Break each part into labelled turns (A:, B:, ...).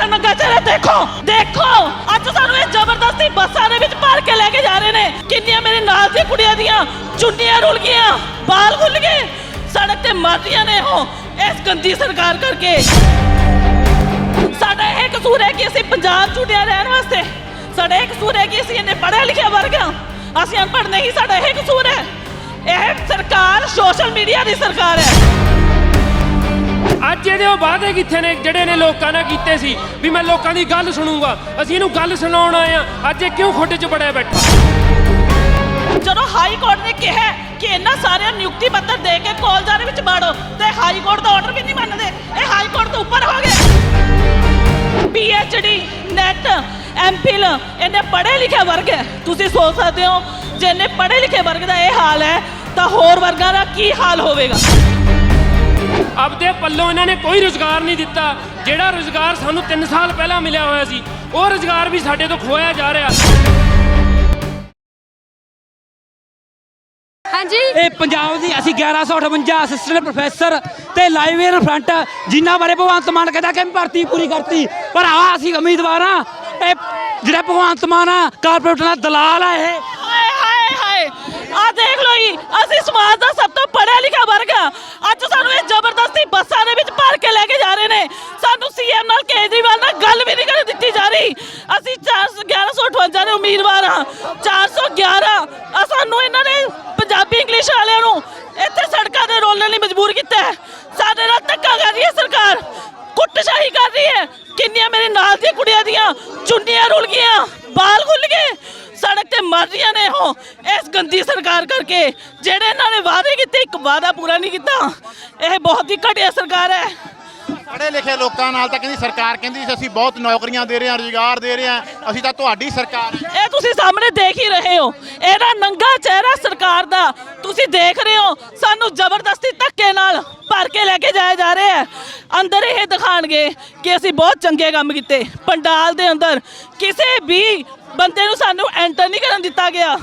A: ਦਾ ਨੰਗਾ ਚਿਹਰਾ ਦੇਖੋ ਦੇਖੋ। ਅੱਜ ਸਾਨੂੰ ਇਹ ਜ਼ਬਰਦਸਤੀ ਬੱਸਾਂ ਦੇ ਵਿੱਚ ਭਰ ਕੇ ਲੈ ਕੇ ਜਾ ਰਹੇ ਨੇ। ਕਿੰਨੀਆਂ ਮੇਰੇ ਨਾਲ ਦੀਆਂ ਕੁੜੀਆਂ ਦੀਆਂ ਚੁੰਨੀਆਂ ਰੁਲ ਗਈਆਂ ਬਾਲ ਖੁੱਲ ਗਏ। ਸੜਕ ਤੇ ਮਰਦੀਆਂ ਨੇ ਉਹ, ਇਸ ਗੰਦੀ ਸਰਕਾਰ ਕਰਕੇ। ਸਾਡਾ ਇਹ ਕਸੂਰ ਹੈ ਕਿ ਅਸੀਂ ਪੰਜਾਬ ਚੁਣਿਆ ਰਹਿਣ ਵਾਸਤੇ, ਸਾਡਾ ਇਹ ਕਸੂਰ ਹੈ ਕਿ ਅਸੀਂ ਇੰਨੇ ਪੜ੍ਹੇ ਲਿਖਿਆ ਵਰਗ ਹਾਂ ਅਸੀਂ ਅਨਪੜ੍ਹ ਨਹੀਂ, ਸਾਡਾ ਇਹ ਕਸੂਰ ਹੈ। ਇਹ ਸਰਕਾਰ, ਸੋਸ਼ਲ ਮੀਡੀਆ ਦੀ ਸਰਕਾਰ ਹੈ।
B: ਅੱਜ ਇਹਦੇ ਉਹ ਵਾਅਦੇ ਕਿੱਥੇ ਨੇ, ਜਿਹੜੇ ਨੇ ਲੋਕਾਂ ਨਾਲ ਕੀਤੇ ਸੀ, ਵੀ ਮੈਂ ਲੋਕਾਂ ਦੀ ਗੱਲ ਸੁਣੂਗਾ। ਅਸੀਂ ਇਹਨੂੰ ਗੱਲ ਸੁਣਾਉਣ ਆਏ ਆ ਅੱਜ ਇਹ ਕਿਉਂ ਖੁੱਡ 'ਚ ਬੜਿਆ ਬੈਠਾ?
A: ਜਦੋਂ ਹਾਈ ਕੋਰਟ ਨੇ ਕਿਹਾ ਕਿ ਇਹਨਾਂ ਸਾਰਿਆਂ ਨਿਯੁਕਤੀ ਪੱਤਰ ਦੇ ਕੇ ਕਾਲਜਾਂ ਦੇ ਵਿੱਚ ਬਾੜੋ, ਤੇ ਹਾਈ ਕੋਰਟ ਦਾ ਆਰਡਰ ਵੀ ਨਹੀਂ ਮੰਨਦੇ, ਇਹ ਹਾਈ ਕੋਰਟ ਤੋਂ ਉੱਪਰ ਹੋ ਗਏ। ਪੀਐਚਡੀ ਨੈਟ ਐਮਪਿਲ ਇਹਨੇ ਪੜ੍ਹੇ ਲਿਖੇ ਵਰਗ ਹੈ। ਤੁਸੀਂ ਸੋਚ ਸਕਦੇ ਹੋ, ਜੇ ਇਹਨੇ ਪੜ੍ਹੇ ਲਿਖੇ ਵਰਗ ਦਾ ਇਹ ਹਾਲ ਹੈ, ਤਾਂ ਹੋਰ ਵਰਗਾਂ ਦਾ ਕੀ ਹਾਲ ਹੋਵੇਗਾ?
B: ਆਪਦੇ ਪੱਲੋਂ ਇਹਨਾਂ ਨੇ ਕੋਈ ਰੋਜ਼ਗਾਰ ਨਹੀਂ ਦਿੱਤਾ। ਜਿਹੜਾ ਰੋਜ਼ਗਾਰ ਸਾਨੂੰ 3 ਸਾਲ ਪਹਿਲਾਂ ਮਿਲਿਆ ਹੋਇਆ ਸੀ ਉਹ ਰੋਜ਼ਗਾਰ ਵੀ ਸਾਡੇ ਤੋਂ ਖੋਇਆ ਜਾ ਰਿਹਾ।
C: ਹਾਂਜੀ।
D: ਇਹ ਪੰਜਾਬ ਦੀ ਅਸੀਂ 1158 ਅਸਿਸਟੈਂਟ ਪ੍ਰੋਫੈਸਰ ਤੇ ਲਾਈਬ੍ਰੇਰੀਅਨ ਫਰੰਟ ਜਿਨ੍ਹਾਂ ਬਾਰੇ ਭਗਵੰਤ ਮਾਨ ਕਹਿੰਦਾ ਕਿ ਭਰਤੀ ਪੂਰੀ ਕਰਤੀ। ਪਰ ਆ ਅਸੀਂ ਉਮੀਦਵਾਰ ਆ ਇਹ ਜਿਹੜਾ ਭਗਵੰਤ ਮਾਨ ਆ ਕਾਰਪੋਰੇਟ ਦਾ ਦਲਾਲ ਆ ਇਹ।
A: ਹਾਏ ਹਾਏ ਹਾਏ। ਆ ਦੇਖ ਲਓ ਜੀ ਅਸੀਂ ਸਮਾਜ ਦਾ ਸਭ ਤੋਂ ਪੜ੍ਹਿਆ ਲਿਖਿਆ ਵਰਗ ਆ ਅੱਜ ਸਾਨੂੰ ਇਹ ਜ਼ਬਰਦਸਤੀ ਬੱਸਾਂ ਦੇ ਵਿੱਚ ਭਰ ਕੇ ਲੈ ਕੇ ਜਾ ਰਹੇ ਨੇ ਸਾਨੂੰ ਸੀਐਮ ਨਾਲ ਕੇਜਰੀਵਾਲ ਨਾਲ ਗੱਲ ਵੀ ਨਹੀਂ ਕਰਨ ਦਿੱਤੀ ਜਾ ਰਹੀ ਅਸੀਂ 1158 ਦੇ ਉਮੀਦਵਾਰ ਹਾਂ 411 ਆ ਸਾਨੂੰ ਇਹਨਾਂ ਨੇ ਪੰਜਾਬੀ ਇੰਗਲਿਸ਼ ਵਾਲਿਆਂ ਨੂੰ ਇੱਥੇ ਸੜਕਾਂ ਤੇ ਰੋਲਣ ਲਈ ਮਜਬੂਰ ਕੀਤਾ ਹੈ ਸਾਡੇ ਨਾਲ ਧੱਕਾ ਕਰ ਰਹੀ ਹੈ ਸਰਕਾਰ ਕੁੱਟਸ਼ਾਹੀ ਕਰ ਰਹੀ ਹੈ ਕਿੰਨੀਆਂ ਮੇਰੇ ਨਾਲ ਦੀਆਂ ਕੁੜੀਆਂ ਦੀਆਂ ਚੁੰਨੀਆਂ ਰੁਲ ਗਈਆਂ ਬਾਲ ਖੁੱਲ ਗਏ, ਸੜਕ ਤੇ ਮਰ ਰਹੀਆਂ ਨੇ ਉਹ। ਇਸ ਗੰਦੀ ਸਰਕਾਰ ਕਰਕੇ ਜਿਹੜੇ ਇਹਨਾਂ ਨੇ ਵਾਅਦੇ ਕੀਤੇ, ਇੱਕ ਵਾਅਦਾ ਪੂਰਾ ਨਹੀਂ ਕੀਤਾ। ਇਹ ਬਹੁਤ ਹੀ ਘਟੀਆ ਸਰਕਾਰ ਹੈ।
E: ਪੜ੍ਹੇ ਲਿਖੇ ਲੋਕਾਂ ਨਾਲ ਤਾਂ ਕਹਿੰਦੀ ਸਰਕਾਰ ਕਹਿੰਦੀ ਸੀ, ਅਸੀਂ ਬਹੁਤ ਨੌਕਰੀਆਂ ਦੇ ਰਹੇ ਹਾਂ, ਰੁਜ਼ਗਾਰ ਦੇ ਰਹੇ ਹਾਂ, ਅਸੀਂ ਤਾਂ ਤੁਹਾਡੀ ਸਰਕਾਰ ਹੈ।
A: ਇਹ ਤੁਸੀਂ ਸਾਹਮਣੇ ਦੇਖ ਹੀ ਰਹੇ ਹੋ। ਇਹਦਾ ਨੰਗਾ ਚਿਹਰਾ ਸਰਕਾਰ ਦਾ। ਤੁਸੀਂ ਦੇਖ ਰਹੇ ਹੋ, ਸਾਨੂੰ ਜ਼ਬਰਦਸਤੀ ਧੱਕੇ ਨਾਲ ਭਰ ਕੇ ਲੈ ਕੇ ਜਾਇਆ ਜਾ ਰਿਹਾ ਹੈ। ਅੰਦਰ ਇਹ ਦਿਖਾਣਗੇ ਕਿ ਅਸੀਂ ਬਹੁਤ ਚੰਗੇ ਕੰਮ ਕੀਤੇ। ਪੰਡਾਲ ਦੇ ਅੰਦਰ ਕਿਸੇ ਵੀ ਬੰਦੇ ਨੂੰ ਸਾਨੂੰ ਐਂਟਰ ਨਹੀਂ ਕਰਨ ਦਿੱਤਾ ਗਿਆ।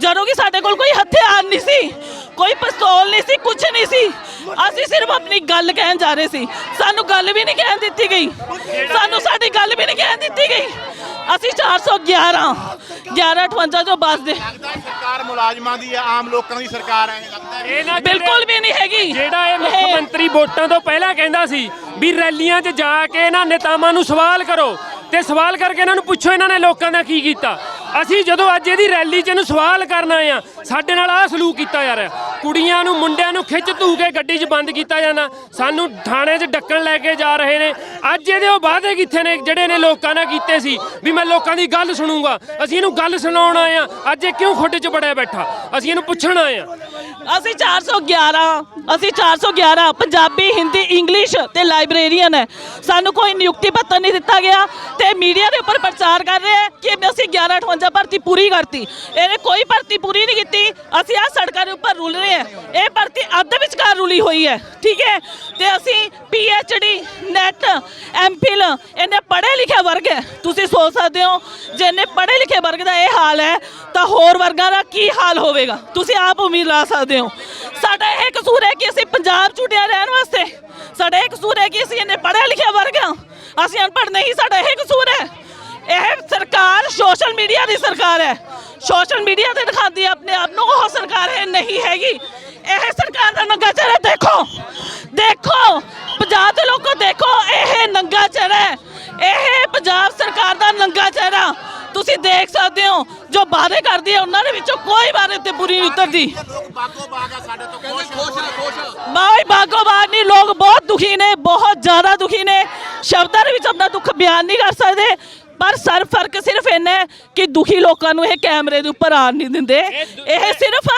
A: ਜਦੋਂ ਕਿ ਸਾਡੇ ਕੋਲ ਕੋਈ ਹਥਿਆਰ ਨਹੀਂ ਸੀ ਕੋਈ ਪਿਸਤੌਲ ਨਹੀਂ ਸੀ ਕੁਝ ਨਹੀਂ ਸੀ। ਅਸੀਂ ਸਿਰਫ ਆਪਣੀ ਗੱਲ ਕਹਿਣ ਜਾ ਰਹੇ ਸੀ। ਸਾਨੂੰ ਗੱਲ ਵੀ ਨਹੀਂ ਕਹਿਣ ਦਿੱਤੀ ਗਈ। ਸਾਨੂੰ ਸਾਡੀ ਗੱਲ ਵੀ ਨਹੀਂ ਕਹਿਣ ਦਿੱਤੀ ਗਈ। ਅਸੀਂ 411 1158 ਜੋ ਬੱਸ ਦੇ
E: ਲੱਗਦਾ ਹੈ ਸਰਕਾਰ ਮੁਲਾਜ਼ਮਾਂ ਦੀ ਹੈ ਆਮ ਲੋਕਾਂ ਦੀ ਸਰਕਾਰ ਹੈ ਲੱਗਦਾ ਹੈ।
B: ਇਹ ਨਾ ਜਿਹੜੇ-
A: ਬਿਲਕੁਲ ਵੀ ਨਹੀਂ ਹੈਗੀ।
B: ਜਿਹੜਾ ਇਹ ਮੁੱਖ ਮੰਤਰੀ ਵੋਟਾਂ ਤੋਂ ਪਹਿਲਾਂ ਕਹਿੰਦਾ ਸੀ ਵੀ ਰੈਲੀਆਂ 'ਚ ਜਾ ਕੇ ਇਹਨਾਂ ਨੇਤਾਵਾਂ ਨੂੰ ਸਵਾਲ ਕਰੋ ਤੇ ਸਵਾਲ ਕਰਕੇ ਇਹਨਾਂ ਨੂੰ ਪੁੱਛੋ ਇਹਨਾਂ ਨੇ ਲੋਕਾਂ ਦਾ ਕੀ ਕੀਤਾ। ਅਸੀਂ ਜਦੋਂ ਅੱਜ ਇਹਦੀ ਰੈਲੀ 'ਚ ਇਹਨੂੰ ਸਵਾਲ ਕਰਨ ਆਏ ਆ ਸਾਡੇ ਨਾਲ ਆਹ ਸਲੂਕ ਕੀਤਾ ਜਾ ਰਿਹਾ ਕੁੜੀਆਂ ਨੂੰ, ਮੁੰਡਿਆਂ ਨੂੰ ਖਿੱਚ ਧੂ ਕੇ ਗੱਡੀ 'ਚ ਬੰਦ ਕੀਤਾ ਜਾਂਦਾ। ਸਾਨੂੰ ਥਾਣੇ 'ਚ ਡੱਕਣ ਲੈ ਕੇ ਜਾ ਰਹੇ ਨੇ। ਅੱਜ ਇਹਦੇ ਉਹ ਵਾਅਦੇ ਕਿੱਥੇ ਨੇ, ਜਿਹੜੇ ਨੇ ਲੋਕਾਂ ਨਾਲ ਕੀਤੇ ਸੀ, ਵੀ ਮੈਂ ਲੋਕਾਂ ਦੀ ਗੱਲ ਸੁਣੂੰਗਾ। ਅਸੀਂ ਇਹਨੂੰ ਗੱਲ ਸੁਣਾਉਣ ਆਏ ਆ ਅੱਜ ਇਹ ਕਿਉਂ ਖੁੱਡ 'ਚ ਬੜਿਆ ਬੈਠਾ? ਅਸੀਂ ਇਹਨੂੰ ਪੁੱਛਣ ਆਏ ਆ
A: ਅਸੀਂ 411 ਅਸੀਂ 411 ਪੰਜਾਬੀ, ਹਿੰਦੀ, ਇੰਗਲਿਸ਼ ਤੇ ਲਾਇਬ੍ਰੇਰੀਅਨ ਹੈ। ਸਾਨੂੰ ਕੋਈ ਨਿਯੁਕਤੀ ਪੱਤਰ ਨਹੀਂ ਦਿੱਤਾ ਗਿਆ ਤੇ ਮੀਡੀਆ ਦੇ ਉੱਪਰ ਪ੍ਰਚਾਰ ਕਰ ਰਹੇ ਹੈ ਕਿ ਅਸੀਂ 1158 ਭਰਤੀ ਪੂਰੀ ਕਰਤੀ। ਇਹਨੇ ਕੋਈ ਭਰਤੀ ਪੂਰੀ ਨਹੀਂ ਕੀਤੀ। ਅਸੀਂ ਆ ਸੜਕਾਂ ਦੇ ਉੱਪਰ ਰੁਲ ਰਹੇ ਹਾਂ। ਇਹ ਭਰਤੀ ਅੱਧ ਵਿਚਕਾਰ ਰੁਲੀ ਹੋਈ ਹੈ। ਠੀਕ ਹੈ? ਤੇ ਅਸੀਂ ਪੀਐਚਡੀ ਨੈਟ ਐਮਪਿਲ ਇਹਨੇ ਪੜ੍ਹੇ ਲਿਖੇ ਵਰਗ ਹੈ। ਤੁਸੀਂ ਸੋਚ ਸਕਦੇ ਹੋ, ਜੇ ਇਹਨੇ ਪੜ੍ਹੇ ਲਿਖੇ ਵਰਗ ਦਾ ਇਹ ਹਾਲ ਹੈ, ਤਾਂ ਹੋਰ ਵਰਗਾਂ ਦਾ ਕੀ ਹਾਲ ਹੋਵੇਗਾ? ਤੁਸੀਂ ਆਪ ਉਮੀਦ ਲਾ ਸਕਦੇ ਹੋ। ਸਾਡਾ ਇਹ ਕਸੂਰ ਹੈ ਕਿ ਅਸੀਂ ਪੰਜਾਬ ਚੁਣਿਆ ਰਹਿਣ ਵਾਸਤੇ, ਸਾਡਾ ਇਹ ਕਸੂਰ ਹੈ ਕਿ ਅਸੀਂ ਇੰਨੇ ਪੜ੍ਹਿਆ ਲਿਖਿਆ ਵਰਗ ਹਾਂ। ਅਸੀਂ ਅਨਪੜ੍ਹ ਨਹੀਂ, ਸਾਡਾ ਇਹ ਕਸੂਰ ਹੈ। ਇਹ ਸਰਕਾਰ, ਸੋਸ਼ਲ ਮੀਡੀਆ ਦੀ ਸਰਕਾਰ ਹੈ। ਸੋਸ਼ਲ ਮੀਡੀਆ ਤੇ ਦਿਖਾਉਂਦੀ ਹੈ, ਆਪਣੇ ਆਪ ਨੂੰ, ਉਹ ਸਰਕਾਰ ਹੈ ਨਹੀਂ ਹੈਗੀ। ਇਹ ਸਰਕਾਰ ਦਾ ਨੰਗਾ ਚਿਹਰਾ ਦੇਖੋ। ਦੇਖੋ, ਪੰਜਾਬ ਦੇ ਲੋਕੋ ਦੇਖੋ, ਇਹ ਨੰਗਾ ਚਿਹਰਾ ਇਹ ਪੰਜਾਬ ਸਰਕਾਰ ਦਾ ਨੰਗਾ ਚਿਹਰਾ। ਤੁਸੀਂ ਦੇਖ ਸਕਦੇ ਹੋ, ਜੋ ਵਾਅਦੇ ਕਰਦੀ ਹੈ, ਉਹਨਾਂ ਦੇ ਵਿੱਚੋਂ ਕੋਈ ਵਾਅਦੇ ਤੇ ਪੂਰੀ ਨਹੀਂ ਉਤਰਦੀ।
E: ਬਾਗੋ ਬਾਗ ਆ ਸਾਡੇ ਤੋਂ ਖੁਸ਼
A: ਬਾਈ ਬਾਗੋ ਬਾਗ ਨਹੀਂ, ਲੋਕ ਬਹੁਤ ਦੁਖੀ ਨੇ, ਬਹੁਤ ਜ਼ਿਆਦਾ ਦੁਖੀ ਨੇ। ਸ਼ਬਦਾਂ ਦੇ ਵਿੱਚ ਆਪਣਾ ਦੁੱਖ ਬਿਆਨ ਨਹੀਂ ਕਰ ਸਕਦੇ। ਪਰ ਸਰ ਫ਼ਰਕ ਸਿਰਫ ਇੰਨਾ ਹੈ ਕਿ ਦੁਖੀ ਲੋਕਾਂ ਨੂੰ ਇਹ ਕੈਮਰੇ ਦੇ ਉੱਪਰ ਆਣ ਨਹੀਂ ਦਿੰਦੇ। ਇਹ ਸਿਰਫ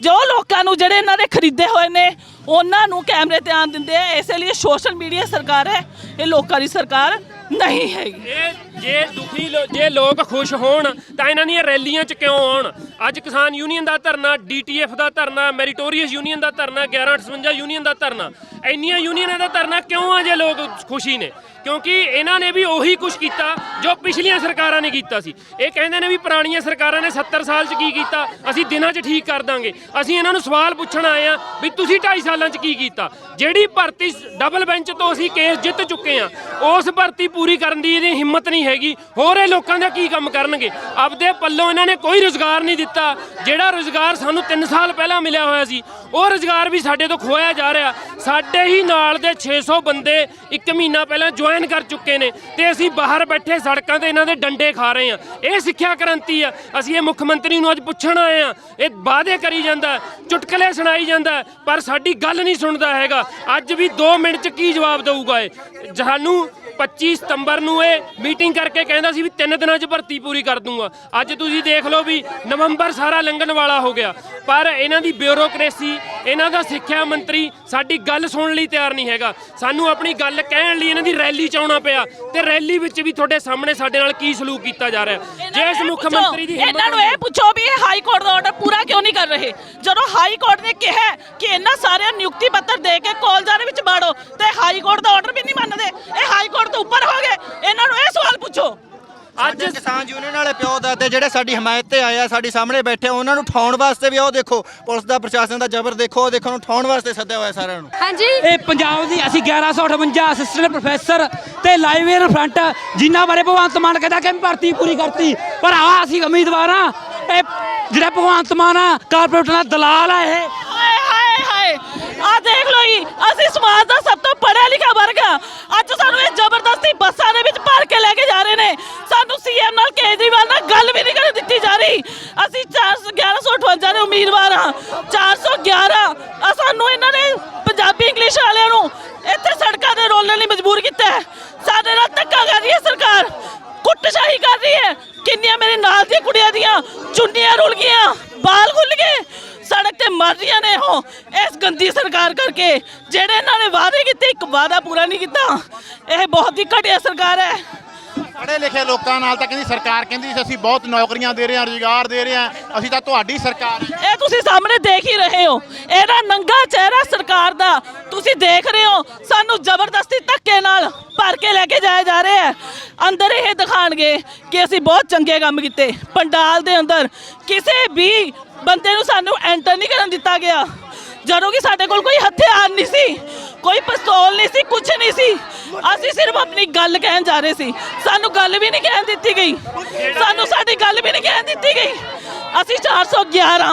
A: ਜੋ ਲੋਕਾਂ ਨੂੰ ਜਿਹੜੇ ਇਹਨਾਂ ਦੇ ਖਰੀਦੇ ਹੋਏ ਨੇ ਉਹਨਾਂ ਨੂੰ ਕੈਮਰੇ ਤੇ ਆਣ ਦਿੰਦੇ ਆ। ਇਸੇ ਲਈ ਸੋਸ਼ਲ ਮੀਡੀਆ ਸਰਕਾਰ ਹੈ ਇਹ ਲੋਕਾਂ ਦੀ ਸਰਕਾਰ ਨਹੀਂ ਹੈਗੀ।
B: ਇਹ ਜੇ ਦੁਖੀ ਲੋ- ਜੇ ਲੋਕ ਖੁਸ਼ ਹੋਣ ਤਾਂ ਇਹਨਾਂ ਦੀਆਂ ਰੈਲੀਆਂ 'ਚ ਕਿਉਂ ਆਉਣ? ਅੱਜ ਕਿਸਾਨ ਯੂਨੀਅਨ ਦਾ ਧਰਨਾ ਡੀਟੀਐਫ ਦਾ ਧਰਨਾ ਮੈਰੀਟੋਰੀਅਸ ਯੂਨੀਅਨ ਦਾ ਧਰਨਾ 1158 ਯੂਨੀਅਨ ਦਾ ਧਰਨਾ। ਇੰਨੀਆਂ ਯੂਨੀਅਨਾਂ ਦਾ ਧਰਨਾ ਕਿਉਂ ਆ ਜੇ ਲੋਕ ਖੁਸ਼ੀ ਨੇ? ਕਿਉਂਕਿ ਇਹਨਾਂ ਨੇ ਵੀ ਉਹੀ ਕੁਝ ਕੀਤਾ ਜੋ ਪਿਛਲੀਆਂ ਸਰਕਾਰਾਂ ਨੇ ਕੀਤਾ ਸੀ। ਇਹ ਕਹਿੰਦੇ ਨੇ ਵੀ ਪੁਰਾਣੀਆਂ ਸਰਕਾਰਾਂ ਨੇ 70 ਸਾਲ 'ਚ ਕੀ ਕੀਤਾ? ਅਸੀਂ ਦਿਨਾਂ 'ਚ ਠੀਕ ਕਰ ਦਾਂਗੇ। ਅਸੀਂ ਇਹਨਾਂ ਨੂੰ ਸਵਾਲ ਪੁੱਛਣ ਆਏ ਆ ਵੀ ਤੁਸੀਂ 2.5 ਸਾਲਾਂ 'ਚ ਕੀ ਕੀਤਾ? ਜਿਹੜੀ ਭਰਤੀ ਡਬਲ ਬੈਂਚ ਤੋਂ ਅਸੀਂ ਕੇਸ ਜਿੱਤ ਚੁੱਕੇ ਆ ਉਸ ਭਰਤੀ ਪੂਰੀ ਕਰਨ ਦੀ ਇਹਦੀ ਹਿੰਮਤ ਨਹੀਂ ਹੈਗੀ। ਹੋਰ ਇਹ ਲੋਕਾਂ ਦਾ ਕੀ ਕੰਮ ਕਰਨਗੇ? ਆਪਦੇ ਪੱਲੋਂ ਇਹਨਾਂ ਨੇ ਕੋਈ ਰੋਜ਼ਗਾਰ ਨਹੀਂ ਦਿੱਤਾ। ਜਿਹੜਾ ਰੋਜ਼ਗਾਰ ਸਾਨੂੰ 3 ਸਾਲ ਪਹਿਲਾਂ ਮਿਲਿਆ ਹੋਇਆ ਸੀ, ਉਹ ਰੋਜ਼ਗਾਰ ਵੀ ਸਾਡੇ ਤੋਂ ਖੋਇਆ ਜਾ ਰਿਹਾ। ਸਾਡੇ ਹੀ ਨਾਲ ਦੇ 600 ਬੰਦੇ ਇੱਕ ਮਹੀਨਾ ਪਹਿਲਾਂ ਜੁਆਇਨ ਕਰ ਚੁੱਕੇ ਨੇ ਤੇ ਅਸੀਂ ਬਾਹਰ ਬੈਠੇ ਸੜਕਾਂ ਤੇ ਇਹਨਾਂ ਦੇ ਡੰਡੇ ਖਾ ਰਹੇ ਆ ਇਹ ਸਿੱਖਿਆ ਕ੍ਰਾਂਤੀ ਆ। ਅਸੀਂ ਇਹ ਮੁੱਖ ਮੰਤਰੀ ਨੂੰ ਅੱਜ ਪੁੱਛਣ ਆਏ ਆ ਇਹ ਵਾਅਦੇ ਕਰੀ ਜਾਂਦਾ ਚੁਟਕਲੇ ਸੁਣਾਈ ਜਾਂਦਾ ਪਰ ਸਾਡੀ ਗੱਲ ਨਹੀਂ ਸੁਣਦਾ ਹੈਗਾ। ਅੱਜ ਵੀ 2 ਮਿੰਟ ਚ ਕੀ ਜਵਾਬ ਦਊਗਾ ਇਹ? ਸਾਨੂੰ 25 ਸਤੰਬਰ ਨੂੰ ਇਹ ਮੀਟਿੰਗ ਕਰਕੇ ਕਹਿੰਦਾ ਸੀ ਵੀ 3 ਦਿਨਾਂ 'ਚ ਭਰਤੀ ਪੂਰੀ ਕਰ ਦੂੰਗਾ। ਅੱਜ ਤੁਸੀਂ ਦੇਖ ਲਓ ਵੀ ਨਵੰਬਰ ਸਾਰਾ ਲੰਘਣ ਵਾਲਾ ਹੋ ਗਿਆ। ਪਰ ਇਹਨਾਂ ਦੀ ਬਿਊਰੋਕ੍ਰੇਸੀ ਇਹਨਾਂ ਦਾ ਸਿੱਖਿਆ ਮੰਤਰੀ ਸਾਡੀ ਗੱਲ ਸੁਣਨ ਲਈ ਤਿਆਰ ਨਹੀਂ ਹੈਗਾ। ਸਾਨੂੰ ਆਪਣੀ ਗੱਲ ਕਹਿਣ ਲਈ ਇਹਨਾਂ ਦੀ ਰੈਲੀ 'ਚ ਆਉਣਾ ਪਿਆ ਤੇ ਰੈਲੀ ਵਿੱਚ ਵੀ ਤੁਹਾਡੇ ਸਾਹਮਣੇ ਸਾਡੇ ਨਾਲ ਕੀ ਸਲੂਕ ਕੀਤਾ ਜਾ ਰਿਹਾ। ਜੇ ਇਸ ਮੁੱਖ ਮੰਤਰੀ ਦੀ ਹਿੰਮਤ
A: ਇਹਨਾਂ ਨੂੰ ਇਹ ਪੁੱਛੋ ਵੀ ਇਹ ਹਾਈ ਕੋਰਟ ਦਾ ਆਰਡਰ ਪੂਰਾ ਕਿਉਂ ਨਹੀਂ ਕਰ ਰਹੇ? ਜਦੋਂ ਹਾਈ ਕੋਰਟ ਨੇ ਕਿਹਾ ਕਿ ਇਹਨਾਂ ਸਾਰਿਆਂ ਨਿਯੁਕਤੀ ਪੱਤਰ ਦੇ ਕੇ ਕਾਲਜਾਂ ਦੇ ਵਿੱਚ ਬਾੜੋ ਤੇ ਹਾਈ ਕੋਰਟ ਦਾ ਆਰਡਰ ਵੀ ਨਹੀਂ ਮੰਨਦੇ ਇਹ ਹਾਈ ਕੋਰਟ ਤੋਂ ਉੱਪਰ ਹੋ ਗਏ। ਇਹਨਾਂ ਨੂੰ ਇਹ ਸਵਾਲ ਪੁੱਛੋ।
B: ਅੱਜ
C: ਕਿਸਾਨ ਯੂਨੀਅਨ ਵਾਲੇ ਪਿਓ ਦਾਦੇ ਜਿਹੜੇ ਸਾਡੀ ਹਮਾਇਤ ਤੇ ਆਏ ਆ ਸਾਡੀ ਸਾਹਮਣੇ ਬੈਠੇ ਆ, ਉਹਨਾਂ ਨੂੰ ਠਾਉਣ ਵਾਸਤੇ ਵੀ ਉਹ ਦੇਖੋ ਪੁਲਿਸ ਦਾ ਪ੍ਰਸ਼ਾਸਨ ਦਾ ਜ਼ਬਰ ਦੇਖੋ ਦੇਖੋ ਉਹਨੂੰ ਠਾਉਣ ਵਾਸਤੇ ਸੱਦਿਆ ਹੋਇਆ ਸਾਰਿਆਂ ਨੂੰ।
F: ਹਾਂਜੀ।
D: ਇਹ ਪੰਜਾਬ ਦੀ ਅਸੀਂ 1158 ਅਸਿਸਟੈਂਟ ਪ੍ਰੋਫੈਸਰ ਤੇ ਲਾਇਬ੍ਰੇਰੀ ਫਰੰਟ ਜਿਨ੍ਹਾਂ ਬਾਰੇ ਭਗਵੰਤ ਮਾਨ ਕਹਿੰਦਾ ਕਿ ਭਰਤੀ ਪੂਰੀ ਕਰਤੀ ਪਰ ਆ ਅਸੀਂ ਉਮੀਦਵਾਰ ਆ ਇਹ ਜਿਹੜਾ ਭਗਵੰਤ ਮਾਨ ਆ ਕਾਰਪੋਰੇਟ ਦਾ ਦਲਾਲ ਆ ਇਹ।
A: ਆ ਦੇਖ ਲਓ ਜੀ, ਅਸੀਂ ਸਮਾਜ ਦਾ ਸਭ ਤੋਂ ਪੜ੍ਹਿਆ ਲਿਖਿਆ ਵਰਗ ਆ। ਅੱਜ ਸਾਨੂੰ ਇਹ ਜ਼ਬਰਦਸਤੀ ਬੱਸਾਂ ਦੇ ਵਿੱਚ ਭਰ ਕੇ ਲੈ ਕੇ ਜਾ ਰਹੇ ਨੇ। ਸਾਨੂੰ ਸੀਐਮ ਨਾਲ ਕੇਜਰੀਵਾਲ ਨਾਲ ਗੱਲ ਵੀ ਨਹੀਂ ਕਰਨ ਦਿੱਤੀ ਜਾ ਰਹੀ। ਅਸੀਂ 1158 ਦੇ ਉਮੀਦਵਾਰ ਆ 411 ਸਾਨੂੰ ਇਹਨਾਂ ਨੇ ਪੰਜਾਬੀ ਇੰਗਲਿਸ਼ ਵਾਲਿਆਂ ਨੂੰ ਇੱਥੇ ਸੜਕਾਂ ਦੇ ਰੋਲਣ ਲਈ ਮਜਬੂਰ ਕੀਤਾ ਹੈ। ਸਾਡੇ ਨਾਲ ਧੱਕਾ ਕਰ ਰਹੀ ਹੈ ਸਰਕਾਰ। ਕੁੱਟਸ਼ਾਹੀ ਕਰ ਰਹੀ ਹੈ। ਕਿੰਨੀਆਂ ਮੇਰੇ ਨਾਲ ਦੀਆਂ ਕੁੜੀਆਂ ਦੀਆਂ ਚੁੰਨੀਆਂ ਰੁਲ ਗਈਆਂ ਬਾਲ ਖੁੱਲ ਗਏ ਸੜਕ ਤੇ ਮਰ ਰਹੀਆਂ ਨੇ ਉਹ ਇਸ ਗੰਦੀ ਸਰਕਾਰ ਕਰਕੇ ਜਿਹੜੇ ਇਹਨਾਂ ਨੇ ਵਾਅਦੇ ਕੀਤੇ ਇੱਕ ਵਾਅਦਾ ਪੂਰਾ ਨਹੀਂ ਕੀਤਾ। ਇਹ ਬਹੁਤ ਹੀ ਘਟੀਆ ਸਰਕਾਰ ਹੈ।
E: ਪੜ੍ਹੇ ਲਿਖੇ ਲੋਕਾਂ ਨਾਲ ਤਾਂ ਕਹਿੰਦੀ ਸਰਕਾਰ ਕਹਿੰਦੀ ਸੀ ਅਸੀਂ ਬਹੁਤ ਨੌਕਰੀਆਂ ਦੇ ਰਹੇ ਹਾਂ ਰੁਜ਼ਗਾਰ ਦੇ ਰਹੇ ਹਾਂ ਅਸੀਂ ਤਾਂ ਤੁਹਾਡੀ ਸਰਕਾਰ ਹਾਂ।
A: ਇਹ ਤੁਸੀਂ ਸਾਹਮਣੇ ਦੇਖ ਹੀ ਰਹੇ ਹੋ। ਇਹਦਾ ਨੰਗਾ ਚਿਹਰਾ ਸਰਕਾਰ ਦਾ। ਤੁਸੀਂ ਦੇਖ ਰਹੇ ਹੋ ਸਾਨੂੰ ਜ਼ਬਰਦਸਤੀ ਧੱਕੇ ਨਾਲ ਭਰ ਕੇ ਲੈ ਕੇ ਜਾਇਆ ਜਾ ਰਿਹਾ ਹੈ। ਅੰਦਰ ਇਹ ਦਿਖਾਣਗੇ ਕਿ ਅਸੀਂ ਬਹੁਤ ਚੰਗੇ ਕੰਮ ਕੀਤੇ। ਪੰਡਾਲ ਦੇ ਅੰਦਰ ਕਿਸੇ ਵੀ ਬੰਦੇ ਨੂੰ ਸਾਨੂੰ ਐਂਟਰ ਨਹੀਂ ਕਰਨ ਦਿੱਤਾ ਗਿਆ। ਜਦੋਂ ਕਿ ਸਾਡੇ ਕੋਲ ਕੋਈ ਹਥਿਆਰ ਨਹੀਂ ਸੀ ਕੋਈ ਪਿਸਤੌਲ ਨਹੀਂ ਸੀ ਕੁਝ ਨਹੀਂ ਸੀ। ਅਸੀਂ ਸਿਰਫ ਆਪਣੀ ਗੱਲ ਕਹਿਣ ਜਾ ਰਹੇ ਸੀ। ਸਾਨੂੰ ਗੱਲ ਵੀ ਨਹੀਂ ਕਹਿਣ ਦਿੱਤੀ ਗਈ। ਸਾਨੂੰ ਸਾਡੀ ਗੱਲ ਵੀ ਨਹੀਂ ਕਹਿਣ ਦਿੱਤੀ ਗਈ। ਅਸੀਂ 411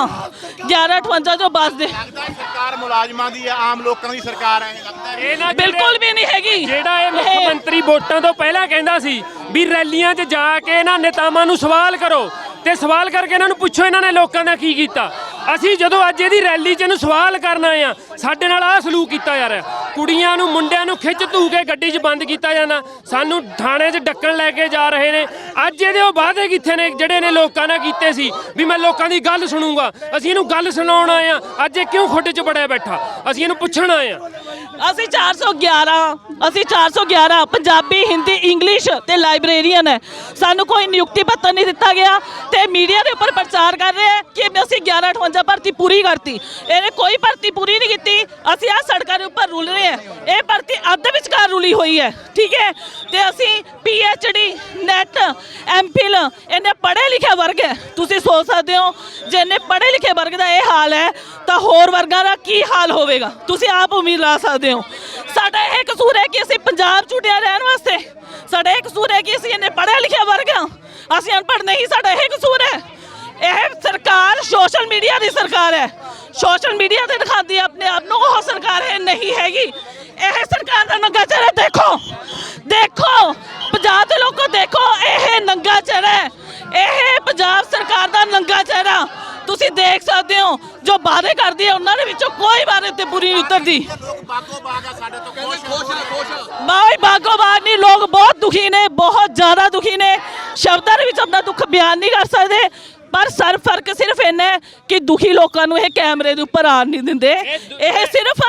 A: 1158 ਜੋ ਬੱਸ ਦੇ।
E: ਲੱਗਦਾ ਹੈ ਸਰਕਾਰ ਮੁਲਾਜ਼ਮਾਂ ਦੀ ਹੈ ਆਮ ਲੋਕਾਂ ਦੀ ਸਰਕਾਰ ਹੈ ਲੱਗਦਾ ਹੈ।
B: ਇਹ ਨਾ ਜਿਹੜੇ-
A: ਬਿਲਕੁਲ ਵੀ ਨਹੀਂ ਹੈਗੀ।
B: ਜਿਹੜਾ ਇਹ ਮੁੱਖ ਮੰਤਰੀ ਵੋਟਾਂ ਤੋਂ ਪਹਿਲਾਂ ਕਹਿੰਦਾ ਸੀ ਵੀ ਰੈਲੀਆਂ 'ਚ ਜਾ ਕੇ ਇਹਨਾਂ ਨੇਤਾਵਾਂ ਨੂੰ ਸਵਾਲ ਕਰੋ ਤੇ ਸਵਾਲ ਕਰਕੇ ਇਹਨਾਂ ਨੂੰ ਪੁੱਛੋ ਇਹਨਾਂ ਨੇ ਲੋਕਾਂ ਦਾ ਕੀ ਕੀਤਾ। ਅਸੀਂ ਜਦੋਂ ਅੱਜ ਇਹਦੀ ਰੈਲੀ 'ਚ ਇਹਨੂੰ ਸਵਾਲ ਕਰਨ ਆਏ ਆ, ਸਾਡੇ ਨਾਲ ਆਹ ਸਲੂਕ ਕੀਤਾ ਜਾ ਰਿਹਾ ਕੁੜੀਆਂ ਨੂੰ, ਮੁੰਡਿਆਂ ਨੂੰ ਖਿੱਚ ਧੂ ਕੇ ਗੱਡੀ 'ਚ ਬੰਦ ਕੀਤਾ ਜਾਂਦਾ। ਸਾਨੂੰ ਥਾਣੇ 'ਚ ਡੱਕਣ ਲੈ ਕੇ ਜਾ ਰਹੇ ਨੇ। ਅੱਜ ਇਹਦੇ ਉਹ ਵਾਅਦੇ ਕਿੱਥੇ ਨੇ, ਜਿਹੜੇ ਨੇ ਲੋਕਾਂ ਨਾਲ ਕੀਤੇ ਸੀ, ਵੀ ਮੈਂ ਲੋਕਾਂ ਦੀ ਗੱਲ ਸੁਣੂੰਗਾ। ਅਸੀਂ ਇਹਨੂੰ ਗੱਲ ਸੁਣਾਉਣ ਆਏ ਆ, ਅੱਜ ਇਹ ਕਿਉਂ ਖੁੱਡ 'ਚ ਬੜਿਆ ਬੈਠਾ? ਅਸੀਂ ਇਹਨੂੰ ਪੁੱਛਣ ਆਏ ਆ।
A: ਅਸੀਂ 411 ਅਸੀਂ 411 ਪੰਜਾਬੀ, ਹਿੰਦੀ, ਇੰਗਲਿਸ਼ ਤੇ ਲਾਇਬ੍ਰੇਰੀਅਨ ਹੈ। ਸਾਨੂੰ ਕੋਈ ਨਿਯੁਕਤੀ ਪੱਤਰ ਨਹੀਂ ਦਿੱਤਾ ਗਿਆ ਤੇ ਮੀਡੀਆ ਦੇ ਉੱਪਰ ਪ੍ਰਚਾਰ ਕਰ ਰਹੇ ਹੈ ਕਿ ਅਸੀਂ 1158 ਭਰਤੀ ਪੂਰੀ ਕਰਤੀ। ਇਹਨੇ ਕੋਈ ਭਰਤੀ ਪੂਰੀ ਨਹੀਂ ਕੀਤੀ। ਅਸੀਂ ਆ ਸੜਕਾਂ ਉੱਪਰ ਰੁਲ ਰਹੇ ਹੈ। ਇਹ ਭਰਤੀ ਅੱਧ ਵਿਚਕਾਰ ਰੁਲੀ ਹੋਈ ਹੈ। ਠੀਕ ਹੈ? ਤੇ ਅਸੀਂ P H D NET MPhil ਇਹਨੇ ਪੜ੍ਹੇ ਲਿਖੇ ਵਰਗ ਹੈ। ਤੁਸੀਂ ਸੋਚ ਸਕਦੇ ਹੋ ਜੇ ਇਹਨੇ ਪੜ੍ਹੇ ਲਿਖੇ ਵਰਗ ਦਾ ਇਹ ਹਾਲ ਹੈ, ਤਾਂ ਹੋਰ ਵਰਗਾਂ ਦਾ ਕੀ ਹਾਲ ਹੋਵੇਗਾ? ਤੁਸੀਂ ਆਪ ਉਮੀਦ ਲਾ ਸਕਦੇ ਹੋ। ਸਾਡਾ ਇਹ ਕਸੂਰ ਹੈ ਕਿ ਅਸੀਂ ਪੰਜਾਬ ਝੂਟਿਆ ਰਹਿਣ ਵਾਸਤੇ। ਸਾਡਾ ਇਹ ਕਸੂਰ ਹੈ ਕਿ ਅਸੀਂ ਇਹਨੇ ਪੜ੍ਹਿਆ ਲਿਖਿਆ ਵਰਗ ਹਾਂ। ਅਸੀਂ ਅਨਪੜ੍ਹ ਨਹੀਂ, ਸਾਡਾ ਇਹ ਕਸੂਰ ਹੈ। ਇਹ ਸਰਕਾਰ, ਸੋਸ਼ਲ ਮੀਡੀਆ ਦੀ ਸਰਕਾਰ ਹੈ। ਸੋਸ਼ਲ ਮੀਡੀਆ ਤੇ ਦਿਖਾਉਂਦੀ ਹੈ ਆਪਣੇ ਆਪ ਨੂੰ। ਉਹ ਸਰਕਾਰ ਹੈ ਨਹੀਂ ਹੈਗੀ। ਇਹ ਸਰਕਾਰ ਦਾ ਨੰਗਾ ਚਿਹਰਾ ਦੇਖੋ ਦੇਖੋ, ਪੰਜਾਬ ਦੇ ਲੋਕੋ ਦੇਖੋ, ਇਹ ਨੰਗਾ ਚਿਹਰਾ ਇਹ ਪੰਜਾਬ ਸਰਕਾਰ ਦਾ ਨੰਗਾ ਚਿਹਰਾ। ਤੁਸੀਂ ਦੇਖ ਸਕਦੇ ਹੋ, ਜੋ ਵਾਅਦੇ ਕਰਦੀ ਹੈ, ਉਹਨਾਂ ਦੇ ਵਿੱਚੋਂ ਕੋਈ ਵਾਅਦੇ ਤੇ ਪੂਰੀ ਨਹੀਂ ਉਤਰਦੀ।
E: ਲੋਕ ਬਾਗੋ ਬਾਗ
A: ਬਾਗੋ ਬਾਗ ਨਹੀਂ, ਲੋਕ ਬਹੁਤ ਦੁਖੀ ਨੇ, ਬਹੁਤ ਜ਼ਿਆਦਾ ਦੁਖੀ ਨੇ। ਸ਼ਬਦਾਂ ਦੇ ਵਿੱਚ ਆਪਣਾ ਦੁੱਖ ਬਿਆਨ ਨਹੀਂ ਕਰ ਸਕਦੇ। ਪਰ ਸਰ ਫ਼ਰਕ ਸਿਰਫ ਇੰਨਾ ਹੈ ਕਿ ਦੁਖੀ ਲੋਕਾਂ ਨੂੰ ਇਹ ਕੈਮਰੇ ਦੇ ਉੱਪਰ ਆਣ ਨਹੀਂ ਦਿੰਦੇ। ਇਹ ਸਿਰਫ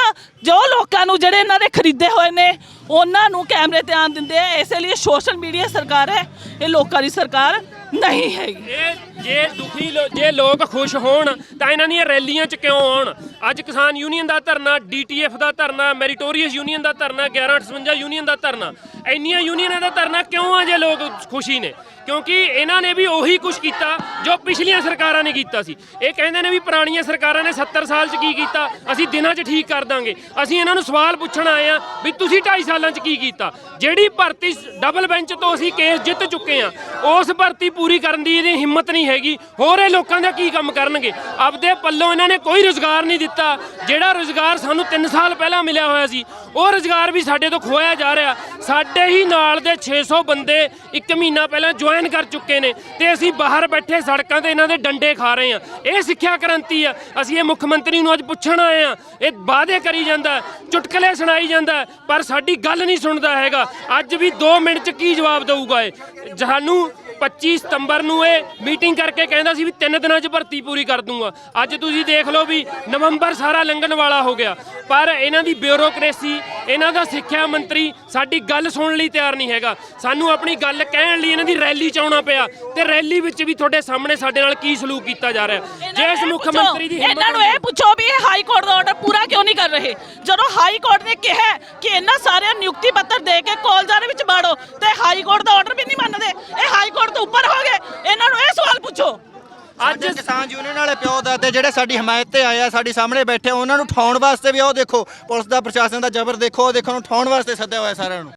A: ਜੋ ਲੋਕਾਂ ਨੂੰ ਜਿਹੜੇ ਇਹਨਾਂ ਦੇ ਖਰੀਦੇ ਹੋਏ ਨੇ ਉਹਨਾਂ ਨੂੰ ਕੈਮਰੇ ਤੇ ਆਣ ਦਿੰਦੇ ਆ। ਇਸੇ ਲਈ ਸੋਸ਼ਲ ਮੀਡੀਆ ਸਰਕਾਰ ਹੈ ਇਹ ਲੋਕਾਂ ਦੀ ਸਰਕਾਰ ਨਹੀਂ ਹੈਗੀ।
B: ਇਹ ਜੇ ਦੁਖੀ ਲੋ- ਜੇ ਲੋਕ ਖੁਸ਼ ਹੋਣ ਤਾਂ ਇਹਨਾਂ ਦੀਆਂ ਰੈਲੀਆਂ 'ਚ ਕਿਉਂ ਆਉਣ? ਅੱਜ ਕਿਸਾਨ ਯੂਨੀਅਨ ਦਾ ਧਰਨਾ ਡੀਟੀਐਫ ਦਾ ਧਰਨਾ ਮੈਰੀਟੋਰੀਅਸ ਯੂਨੀਅਨ ਦਾ ਧਰਨਾ 1158 ਯੂਨੀਅਨ ਦਾ ਧਰਨਾ। ਇੰਨੀਆਂ ਯੂਨੀਅਨਾਂ ਦਾ ਧਰਨਾ ਕਿਉਂ ਆ ਜੇ ਲੋਕ ਖੁਸ਼ੀ ਨੇ? ਕਿਉਂਕਿ ਇਹਨਾਂ ਨੇ ਵੀ ਉਹੀ ਕੁਝ ਕੀਤਾ ਜੋ ਪਿਛਲੀਆਂ ਸਰਕਾਰਾਂ ਨੇ ਕੀਤਾ ਸੀ। ਇਹ ਕਹਿੰਦੇ ਨੇ ਵੀ ਪੁਰਾਣੀਆਂ ਸਰਕਾਰਾਂ ਨੇ 70 ਸਾਲ 'ਚ ਕੀ ਕੀਤਾ? ਅਸੀਂ ਦਿਨਾਂ 'ਚ ਠੀਕ ਕਰ ਦਾਂਗੇ। ਅਸੀਂ ਇਹਨਾਂ ਨੂੰ ਸਵਾਲ ਪੁੱਛਣ ਆਏ ਆ ਵੀ ਤੁਸੀਂ 2.5 ਸਾਲਾਂ 'ਚ ਕੀ ਕੀਤਾ? ਜਿਹੜੀ ਭਰਤੀ ਡਬਲ ਬੈਂਚ ਤੋਂ ਅਸੀਂ ਕੇਸ ਜਿੱਤ ਚੁੱਕੇ ਆ ਉਸ ਭਰਤੀ ਪੂਰੀ ਕਰਨ ਦੀ ਇਹਦੀ ਹਿੰਮਤ ਨਹੀਂ ਹੈਗੀ। ਹੋਰ ਇਹ ਲੋਕਾਂ ਦਾ ਕੀ ਕੰਮ ਕਰਨਗੇ? ਆਪਦੇ ਪੱਲੋਂ ਇਹਨਾਂ ਨੇ ਕੋਈ ਰੋਜ਼ਗਾਰ ਨਹੀਂ ਦਿੱਤਾ। ਜਿਹੜਾ ਰੋਜ਼ਗਾਰ ਸਾਨੂੰ 3 ਸਾਲ ਪਹਿਲਾਂ ਮਿਲਿਆ ਹੋਇਆ ਸੀ, ਉਹ ਰੋਜ਼ਗਾਰ ਵੀ ਸਾਡੇ ਤੋਂ ਖੋਇਆ ਜਾ ਰਿਹਾ। ਸਾਡੇ ਹੀ ਨਾਲ ਦੇ 600 ਬੰਦੇ ਇੱਕ ਮਹੀਨਾ ਪਹਿਲਾਂ ਜੁਆਇਨ ਕਰ ਚੁੱਕੇ ਨੇ ਤੇ ਅਸੀਂ ਬਾਹਰ ਬੈਠੇ ਸੜਕਾਂ ਤੇ ਇਹਨਾਂ ਦੇ ਡੰਡੇ ਖਾ ਰਹੇ ਆ ਇਹ ਸਿੱਖਿਆ ਕ੍ਰਾਂਤੀ ਆ। ਅਸੀਂ ਇਹ ਮੁੱਖ ਮੰਤਰੀ ਨੂੰ ਅੱਜ ਪੁੱਛਣ ਆਏ ਆ ਇਹ ਵਾਅਦੇ ਕਰੀ ਜਾਂਦਾ ਚੁਟਕਲੇ ਸੁਣਾਈ ਜਾਂਦਾ ਪਰ ਸਾਡੀ ਗੱਲ ਨਹੀਂ ਸੁਣਦਾ ਹੈਗਾ। ਅੱਜ ਵੀ 2 ਮਿੰਟ ਚ ਕੀ ਜਵਾਬ ਦਊਗਾ ਇਹ? ਸਾਨੂੰ 25 ਸਤੰਬਰ ਨੂੰ ਇਹ ਮੀਟਿੰਗ ਕਰਕੇ ਕਹਿੰਦਾ ਸੀ ਵੀ 3 ਦਿਨਾਂ 'ਚ ਭਰਤੀ ਪੂਰੀ ਕਰ ਦੂੰਗਾ। ਅੱਜ ਤੁਸੀਂ ਦੇਖ ਲਓ ਵੀ ਨਵੰਬਰ ਸਾਰਾ ਲੰਘਣ ਵਾਲਾ ਹੋ ਗਿਆ। ਪਰ ਇਹਨਾਂ ਦੀ ਬਿਊਰੋਕ੍ਰੇਸੀ ਇਹਨਾਂ ਦਾ ਸਿੱਖਿਆ ਮੰਤਰੀ ਸਾਡੀ ਗੱਲ ਸੁਣਨ ਲਈ ਤਿਆਰ ਨਹੀਂ ਹੈਗਾ। ਸਾਨੂੰ ਆਪਣੀ ਗੱਲ ਕਹਿਣ ਲਈ ਇਹਨਾਂ ਦੀ ਰੈਲੀ 'ਚ ਆਉਣਾ ਪਿਆ ਤੇ ਰੈਲੀ ਵਿੱਚ ਵੀ ਤੁਹਾਡੇ ਸਾਹਮਣੇ ਸਾਡੇ ਨਾਲ ਕੀ ਸਲੂਕ ਕੀਤਾ ਜਾ ਰਿਹਾ ਜੇ ਇਸ ਮੁੱਖ ਮੰਤਰੀ ਦੀ ਹਿੰਮਤ
A: ਇਹਨਾਂ ਨੂੰ ਇਹ ਪੁੱਛੋ ਵੀ ਇਹ ਹਾਈ ਕੋਰਟ ਦਾ ਆਰਡਰ ਪੂਰਾ ਕਿਉਂ ਨਹੀਂ ਕਰ ਰਹੇ? ਜਦੋਂ ਹਾਈ ਕੋਰਟ ਨੇ ਕਿਹਾ ਕਿ ਇਹਨਾਂ ਸਾਰਿਆਂ ਨਿਯੁਕਤੀ ਪੱਤਰ ਦੇ ਕੇ ਕਾਲਜਾਂ ਦੇ ਵਿੱਚ ਬਾੜੋ ਤੇ ਹਾਈ ਕੋਰਟ ਦਾ ਆਰਡਰ ਵੀ ਨਹੀਂ ਮੰਨਦੇ ਇਹ ਹਾਈ ਕੋਰਟ ਤੋਂ ਉੱਪਰ ਹੋ ਗਏ। ਇਹਨਾਂ ਨੂੰ ਇਹ ਸਵਾਲ ਪੁੱਛੋ।
C: ਅੱਜ ਕਿਸਾਨ ਯੂਨੀਅਨ ਵਾਲੇ ਪਿਓ ਦਾਦੇ ਜਿਹੜੇ ਸਾਡੀ ਹਮਾਇਤ ਤੇ ਆਏ ਆ ਸਾਡੀ ਸਾਹਮਣੇ ਬੈਠੇ ਆ, ਉਹਨਾਂ ਨੂੰ ਠਾਉਣ ਵਾਸਤੇ ਵੀ ਆਹ ਦੇਖੋ ਪੁਲਿਸ ਦਾ ਪ੍ਰਸ਼ਾਸਨ ਦਾ ਜ਼ਬਰ ਦੇਖੋ ਉਹ ਦੇਖੋ ਨੂੰ ਠਾਉਣ ਵਾਸਤੇ ਸੱਦਿਆ ਹੋਇਆ ਸਾਰਿਆਂ ਨੂੰ।